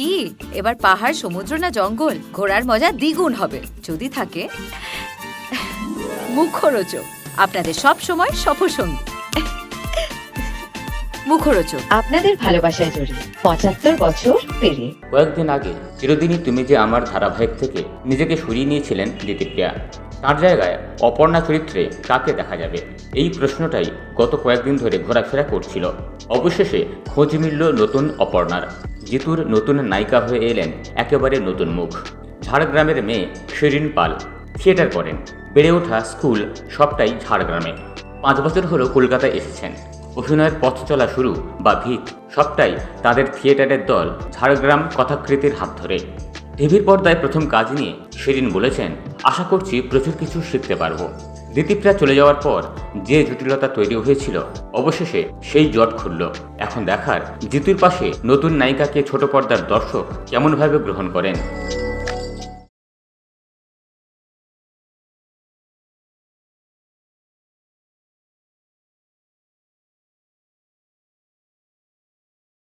কি? এবার পাহাড় সমুদ্র না জঙ্গল? ঘোরার মজা দ্বিগুণ হবে। যদি থাকে মুখরোচক। আপনাদের সব সময় সফরসঙ্গী। মুখরোচক। আপনাদের ভালোবাসায় জড়িয়ে পঁচাত্তর বছর পেরিয়ে। কয়েকদিন আগে চিরদিনই তুমি যে আমার ধারাবাহিক থেকে নিজেকে সরিয়ে নিয়েছিলেন দিতিপ্রিয়া তার জায়গায় অপর্ণা চরিত্রে কাকে দেখা যাবে? এই প্রশ্নটাই গত কয়েকদিন ধরে ঘোরাফেরা করছিল। অবশেষে খোঁজ মিলল নতুন অপর্ণার। জিতুর নতুন নায়িকা হয়ে এলেন একেবারে নতুন মুখ। ঝাড়গ্রামের মেয়ে শিরিন পাল। থিয়েটার করেন। বেড়ে ওঠা স্কুল সবটাই ঝাড়গ্রামে। পাঁচ বছর হলো কলকাতায় এসেছেন। অভিনয়ের পথ চলা শুরু বা ভিত, সবটাই তাদের থিয়েটারের দল ঝাড়গ্রাম কথাকৃতির হাত ধরে। টিভির পর্দায় প্রথম কাজ নিয়ে সেদিন বলেছেন, আশা করছি প্রচুর কিছু শিখতে পারব। দিতিপ্রা চলে যাওয়ার পর যে জটিলতা তৈরি হয়েছিল, অবশেষে সেই জট খুলল। এখন দেখার জিতুর পাশে নতুন নায়িকাকে ছোট পর্দার দর্শক কেমনভাবে গ্রহণ করেন?